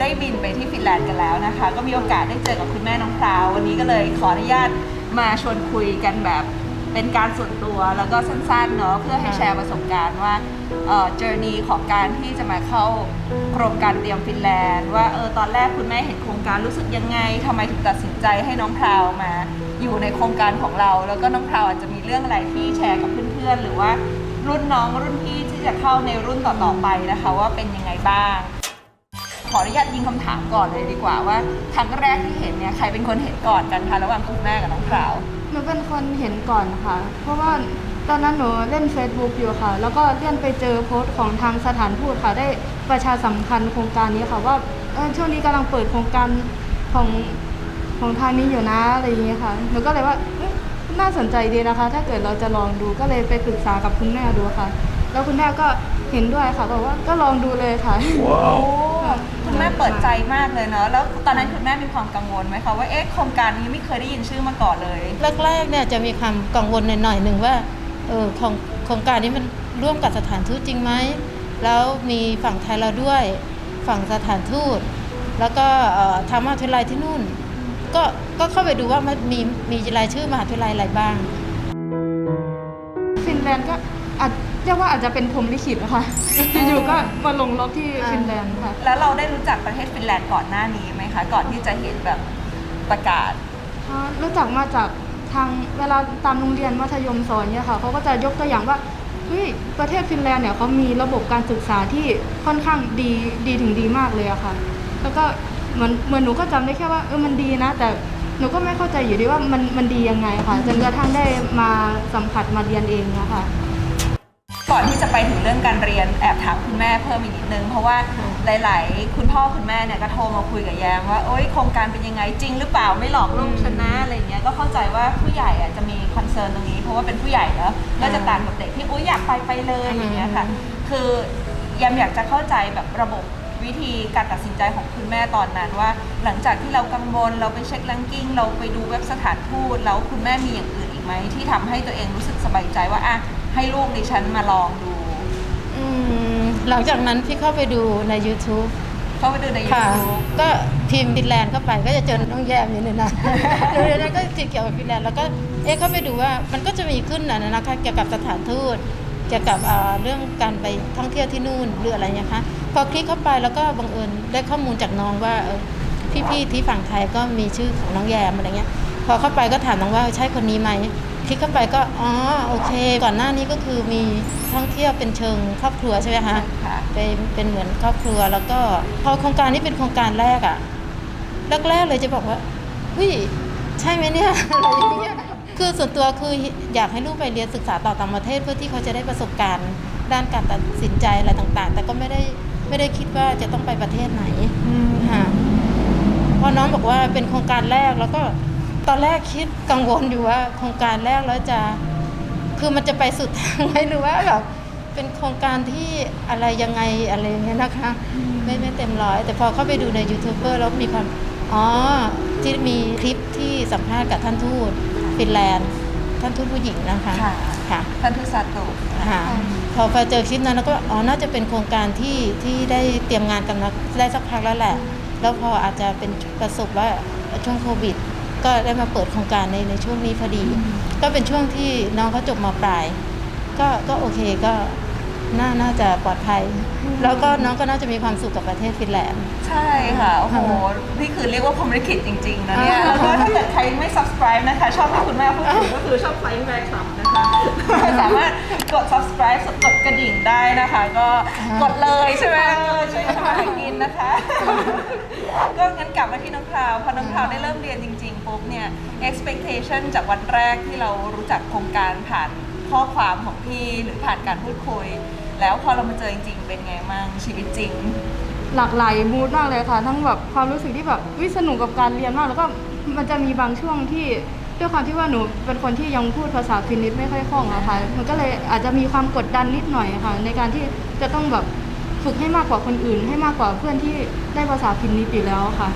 ได้บินไปที่ฟินแลนด์กันแล้วนะคะ ก็มีโอกาสได้เจอกับคุณแม่น้องพราว วันนี้ก็เลยขออนุญาตมาชวนคุยกันแบบเป็นการส่วนตัวแล้วก็สั้นๆเนาะเพื่อให้แชร์ประสบการณ์ว่าเอ่อ journey ของการที่จะมาเข้าโครงการเตรียมฟินแลนด์ว่าเออตอนแรกคุณแม่เห็นโครงการรู้สึกยังไงทำไมถึงตัดสินใจให้น้องพราวมา อยู่ในโครงการของเรา แล้วก็น้องพราวอาจจะมีเรื่องอะไรที่แชร์กับเพื่อนๆ หรือว่ารุ่นน้องรุ่นพี่ที่จะเข้าในรุ่นต่อๆไปนะคะ ว่าเป็นยังไงบ้าง ออนุญาตยิงคำถามก่อนเลยดีกว่าว่าครั้งแรกที่เห็นเนี่ยใครเป็นคนเห็นก่อนกันคะระหว่างคุณแม่กับน้องพราวหนูเป็นคนเห็นก่อนค่ะ เพราะว่าตอนนั้นหนูเล่น Facebook อยู่ค่ะ แล้วก็เลื่อนไปเจอโพสต์ของทางสถานทูตค่ะ ได้ประชาสัมพันธ์โครงการนี้ค่ะว่าเออช่วงนี้กำลังเปิดโครงการของของทางนี้อยู่นะอะไรอย่างเงี้ยค่ะหนูก็เลยว่าเอ๊ะน่าสนใจดีนะคะ ถ้าเกิดเราจะลองดูก็เลยไปปรึกษากับคุณแม่ดูค่ะ แล้วคุณแม่ก็เห็นด้วยค่ะบอกว่าก็ลองดูเลยค่ะโอ้ คุณแม่เปิดใจมากเลยเนาะแล้วตอนนั้นคุณแม่มีความกังวลไหมคะว่าเอ๊ะโครงการนี้ไม่เคยได้ยินชื่อมาก่อนเลย แรกๆเนี่ยจะมีความกังวลหน่อยๆหนึ่งว่าเออของโครงการนี้มันร่วมกับสถานทูตจริงไหมแล้วมีฝั่งไทยเราด้วยฝั่งสถานทูต แล้วก็เอ่อทางมหาวิทยาลัยที่นู่น ก็ก็เข้าไปดูว่ามันมีมีรายชื่อมหาวิทยาลัยอะไรบ้างฟินแลนด์ก็อาจ เรียกว่าอาจจะเป็นพรหมลิขิตนะคะอยู่ๆก็มาลงล็อกที่อ่าฟินแลนด์ค่ะ แล้วเราได้รู้จักประเทศฟินแลนด์ก่อนหน้านี้ไหมคะ ก่อนที่จะเห็นแบบประกาศอ๋อรู้จักมาจากทางเวลาตามโรงเรียนมัธยมสอนเนี่ยค่ะเขาก็จะยกตัวอย่างว่าเฮ้ยประเทศฟินแลนด์เนี่ยเขามีระบบการศึกษาที่ค่อนข้างดีดีถึงดีมากเลยอะค่ะ แล้วก็เหมือนเหมือนหนูก็จำได้แค่ว่าเออมันดีนะ แต่หนูก็ไม่เข้าใจอยู่ดีว่ามันมันดียังไงค่ะ จนกระทั่งได้มาสัมผัสมาเรียนเองนะคะ ก่อนที่จะไปถึงเรื่องการเรียนแอบถามคุณแม่เพิ่มอีกนิดนึง เพราะว่าหลาย ๆ คุณพ่อคุณแม่เนี่ยก็โทรมาคุยกับแยมว่าโอ๊ยโครงการเป็นยังไงจริงหรือเปล่าไม่หลอกลูกชนะอะไรเงี้ยก็เข้าใจว่าผู้ใหญ่อะจะมีคอนเซิร์นตรงนี้ เพราะว่าเป็นผู้ใหญ่เนอะก็จะต่างกับเด็กที่อุ้ยอยากไปไปเลยอย่างเงี้ยค่ะคือแยมอยากจะเข้าใจแบบระบบวิธีการตัดสินใจของคุณแม่ตอนนั้นว่า หลังจากที่เรากังวลเราไปเช็ค r ังกิ้ง เราไปดูเว็บสถานทูตแล้วคุณแม่มีอย่างอื่นอีกไหมที่ทำให้ตัวเองรู้สึกสบายใจว่าอะ ให้ลูกดิฉันมาลองดู อืมหลังจากนั้นพี่เข้าไปดูใน YouTube เข้าไปดูในค่ะ YouTube ก็พิมพ์ฟินแลนด์เข้าไปก็จะเจอน้องแยมอยู่ในนั้นเดี๋ยวนั้นก็เกี่ยวกับฟินแลนด์แล้วก็เอ๊ะเข้าไปดูว่ามันก็จะมีขึ้นนะนะคะเกี่ยวกับสถานทูตเกี่ยวกับอ่าเรื่องการไปท่องเที่ยวที่นู่นหรืออะไรเนี่ยคะพอคลิกเข้าไปแล้วก็บังเอิญได้ข้อมูลจากน้องว่าเออพี่ๆที่ฝั่งไทยก็มีชื่อของน้องแยมอะไรเงี้ย พอเข้าไปก็ถามน้องว่าใช่คนนี้ไหมคลิกเข้าไปก็อ๋อโอเค ก่อนหน้านี้ก็คือมีท่องเที่ยวเป็นเชิงครอบครัวใช่ไหมคะค่ะเป็นเป็นเหมือนครอบครัวแล้วก็พอโครงการนี้เป็นโครงการแรกอะแรกๆเลยจะบอกว่าวิใช่ไหมเนี่ยอะไรอย่างเงี้ยคือส่วนตัวคืออยากให้ลูกไปเรียนศึกษาต่อต่างประเทศเพื่อที่เขาจะได้ประสบการณ์ด้านการตัดสินใจอะไรต่างๆ แต่ก็ไม่ได้ไม่ได้คิดว่าจะต้องไปประเทศไหนค่ะพอน้องบอกว่าเป็นโครงการแรกแล้วก็ ตอนแรกคิดกังวลอยู่ว่าโครงการแรกแล้วจะ คือมันจะไปสุดทางไหมหรือว่าแบบเป็นโครงการที่อะไรยังไงอะไรอย่างเงี้ยนะคะ ไม่ไม่เต็มร้อย แต่พอเข้าไปดูในยูทูบเบอร์แล้วมีความอ๋อที่มีคลิปที่สัมภาษณ์กับท่านทูตฟินแลนด์ท่านทูตผู้หญิงนะคะค่ะค่ะท่านทุสาตุค่ะพอพอเจอคลิปนั้นแล้วก็อ๋อน่าจะเป็นโครงการที่ที่ได้เตรียมงานกันมาได้สักพักแล้วแหละ แล้วพออาจจะเป็นประสบว่าช่วงโควิด ก็ได้มาเปิดโครงการในในช่วงนี้พอดี ก็เป็นช่วงที่น้องเขาจบมาปลาย ก็ก็โอเคก็น่าน่าจะปลอดภัย แล้วก็น้องก็น่าจะมีความสุขกับประเทศฟินแลนด์ ใช่ค่ะ โอ้โห นี่คือเรียกว่าพรหมลิขิตจริงๆนะเนี่ย แล้วก็ถ้าเกิดใครไม่ subscribe นะคะ ชอบที่คุณแม่พูดถึงก็คือชอบ Flying Bear Club นะคะ สามารถกด subscribe กดกระดิ่งได้นะคะ ก็กดเลยใช่ไหมเออช่วยทำมาหากินนะคะ ก็งั้นกลับมาที่น้องพราวพอน้องพราวได้เริ่มเรียนจริงๆปุ๊บเนี่ย expectation จากวันแรกที่เรารู้จักโครงการผ่านข้อความของพี่หรือผ่านการพูดคุย แล้วพอเรามาเจอจริงๆเป็นไงมั่งชีวิตจริง หลากหลายมูดมากเลยค่ะ ทั้งแบบความรู้สึกที่แบบวิสนุกกับการเรียนมาก แล้วก็มันจะมีบางช่วงที่ด้วยความที่ว่าหนูเป็นคนที่ยังพูดภาษาฟินนิสไม่ค่อยคล่องอะค่ะ มันก็เลยอาจจะมีความกดดันนิดหน่อยค่ะ ในการที่จะต้องแบบ ฝึกให้มากกว่าคนอื่น ให้มากกว่าเพื่อนที่ได้ภาษาฟินนิสอยู่แล้วค่ะ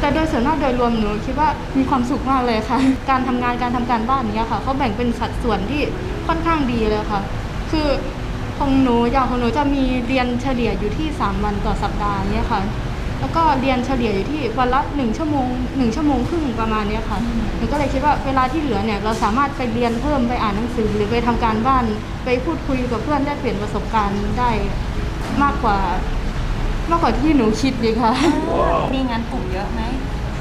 แต่โดยส่วนมากโดยรวมหนูคิดว่ามีความสุขมากเลยค่ะ การทำงานการทำการบ้านอย่างเงี้ยค่ะเขาแบ่งเป็นสัดส่วนที่ค่อนข้างดีเลยค่ะ คือของหนูอย่างของหนูจะมีเรียนเฉลี่ยอยู่ที่ 3 วันต่อสัปดาห์เนี่ยค่ะ แล้วก็เรียนเฉลี่ยอยู่ที่วันละหนึ่งชั่วโมงหนึ่งชั่วโมงครึ่งประมาณเนี้ยค่ะหนูก็เลยคิดว่าเวลาที่เหลือเนี่ยเราสามารถไปเรียนเพิ่มไปอ่านหนังสือ หรือไปทำการบ้านไปพูดคุยกับเพื่อนได้เปลี่ยนประสบการณ์ได้ มากกว่า มากกว่าที่หนูคิดเลยค่ะ มีงานกลุ่มเยอะไหม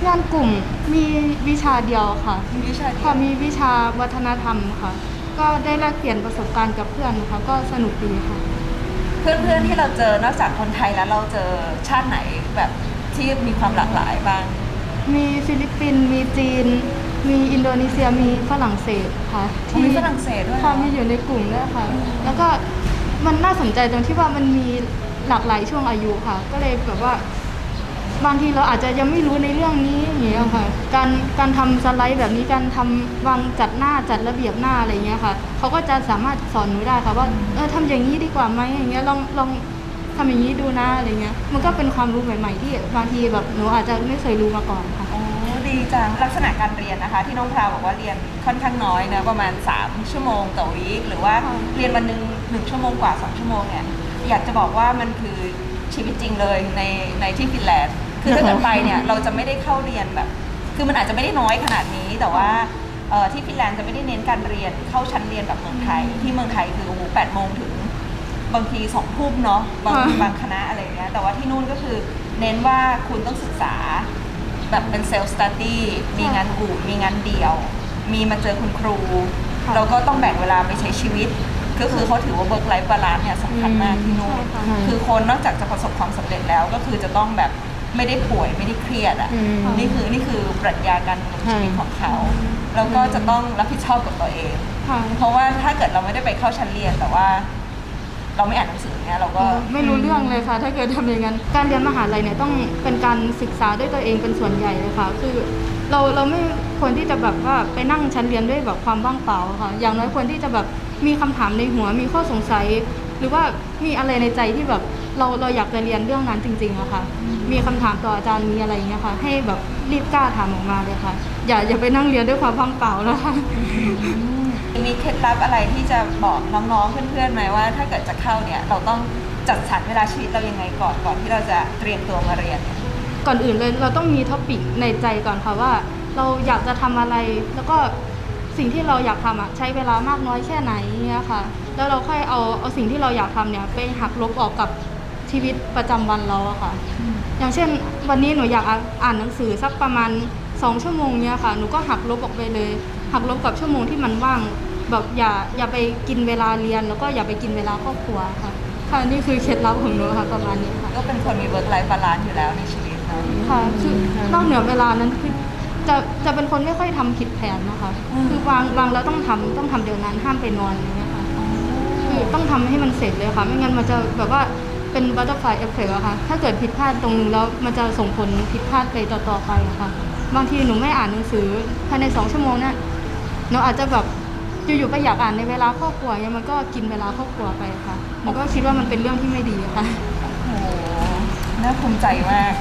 งานกลุ่มมีวิชาเดียวค่ะ มีวิชาเดียวค่ะมีวิชาวัฒนธรรมค่ะ ก็ได้แลกเปลี่ยนประสบการณ์กับเพื่อนค่ะก็สนุกดีค่ะ เพื่อนๆที่เราเจอนอกจากคนไทยแล้วเราเจอชาติไหนแบบที่มีความหลากหลายบ้าง มีฟิลิปปินส์มีจีน มีอินโดนีเซียมีฝรั่งเศสค่ะมีฝรั่งเศสด้วยเหรอ ค่ะมีอยู่ในกลุ่มด้วยค่ะ แล้วก็ มันน่าสนใจตรงที่ว่ามันมีหลากหลายช่วงอายุค่ะ ก็เลยแบบว่า บางทีเราอาจจะยังไม่รู้ในเรื่องนี้อย่างเงี้ยค่ะ การการทำสไลด์แบบนี้การทำวางจัดหน้าจัดระเบียบหน้าอะไรเงี้ยค่ะเขาก็จะสามารถสอนหนูได้ค่ะว่าเออทำอย่างนี้ดีกว่าไหมอย่างเงี้ยลองลองทำอย่างนี้ดูนะอะไรเงี้ย มันก็เป็นความรู้ใหม่ ๆ ที่บางทีแบบหนูอาจจะไม่เคยรู้มาก่อนค่ะ ดีจังลักษณะการเรียนนะคะ ที่น้องพราวบอกว่าเรียนค่อนข้างน้อยนะประมาณ 3 ชั่วโมงต่อวีคหรือว่าค่ะเรียนวันหนึ่งหนึ่งชั่วโมงกว่า 2 ชั่วโมงเนี่ยอยากจะบอกว่ามันคือชีวิตจริงเลยในในที่ฟินแลนด์คือถ้าเกิดไปเนี่ยเราจะไม่ได้เข้าเรียนแบบ คือมันอาจจะไม่ได้น้อยขนาดนี้แต่ว่าเอ่อที่ฟินแลนด์จะไม่ได้เน้นการเรียนเข้าชั้นเรียนแบบเมืองไทย ที่เมืองไทยคือโอ้โหแปดโมงถึงบางทีสองทุ่มเนาะบางค่ะบางคณะอะไรอย่างเงี้ยแต่ว่าที่นู่นก็คือเน้นว่าคุณต้องศึกษา แบบเป็นเซลล์สตัดดี้มีงานกลุ่มมีงานเดี่ยว มีมาเจอคุณครูค่ะแล้วก็ต้องแบ่งเวลาไปใช้ชีวิต ก็คือเขาถือว่า work life balance เนี่ยสำคัญมากที่นู่นใช่ค่ะคือคนนอกจากจะประสบความสำเร็จแล้วก็คือจะต้องแบบไม่ได้ป่วยไม่ได้เครียดอะอืมนี่คือนี่คือปรัชญาการดำเนินชีวิตของเขาแล้วก็จะต้องรับผิดชอบกับตัวเองค่ะเพราะว่าถ้าเกิดเราไม่ได้ไปเข้าชั้นเรียนแต่ว่า เราไม่อ่านหนังสือเนี่ยเราก็ ไม่รู้เรื่องเลยค่ะ ถ้าเกิดทำอย่างนั้น การเรียนมหาลัยเนี่ยต้องเป็นการศึกษาด้วยตัวเองเป็นส่วนใหญ่เลยค่ะ คือเราเราไม่ควรที่จะแบบว่าไปนั่งชั้นเรียนด้วยแบบความว่างเปล่าค่ะ อย่างน้อยควรที่จะแบบมีคำถามในหัว มีข้อสงสัย หรือว่ามีอะไรในใจที่แบบเราเราอยากจะเรียนเรื่องนั้นจริงๆอะค่ะ มีคำถามต่ออาจารย์มีอะไรอย่างเงี้ยค่ะ ให้แบบรีบกล้าถามออกมาเลยค่ะ อย่าอย่าไปนั่งเรียนด้วยความว่างเปล่านะคะ มีเคล็ดลับอะไรที่จะบอกน้องๆ เพื่อนๆไหมว่า ถ้าเกิดจะเข้าเนี่ยเราต้องจัดสรรเวลาชีวิตเรายังไงก่อนก่อนที่เราจะเตรียมตัวมาเรียนเนี่ยก่อนอื่นเลยเราต้องมีท็อปิกในใจก่อนค่ะว่า เราอยากจะทำอะไร แล้วก็สิ่งที่เราอยากทำอะใช้เวลามากน้อยแค่ไหนเนี่ยค่ะ แล้วเราค่อยเอาเอาสิ่งที่เราอยากทำเนี่ยไปหักลบออกกับชีวิตประจำวันเราอะค่ะ อย่างเช่น วันนี้หนูอยากอ่านอ่านหนังสือสักประมาณสองชั่วโมงเนี่ยค่ะ หนูก็หักลบออกไปเลย หักลบกับชั่วโมงที่มันว่าง แบบอย่าอย่าไปกินเวลาเรียน แล้วก็อย่าไปกินเวลาครอบครัวค่ะค่ะนี่คือเคล็ดลับของหนูค่ะประมาณนี้ค่ะก็เป็นคนมี work life balance อยู่แล้วในชีวิตเนาะค่ะคือนอกเหนือเวลานั้นคือจะจะเป็นคนไม่ค่อยทำผิดแผนนะคะอืมคือวางวางแล้วต้องทำต้องทำเดี๋ยวนั้นห้ามไปนอนอย่างเงี้ยค่ะคือต้องทำให้มันเสร็จเลยค่ะ ไม่งั้นมันจะแบบว่าเป็นบัตเตอร์ฟลายเอฟเฟกต์อะค่ะ ถ้าเกิดผิดพลาดตรงนึงแล้วมันจะส่งผลผิดพลาดไปต่อๆไปอะค่ะ บางทีหนูไม่อ่านหนังสือภายในสองชั่วโมงเนี่ยหนูอาจจะแบบ อยู่ๆไปอยากอ่านในเวลาครอบครัวเนี่ยมันก็กินเวลาครอบครัวไปค่ะมันก็คิดว่ามันเป็นเรื่องที่ไม่ดีค่ะ โอ้โหน่าภูมิใจมาก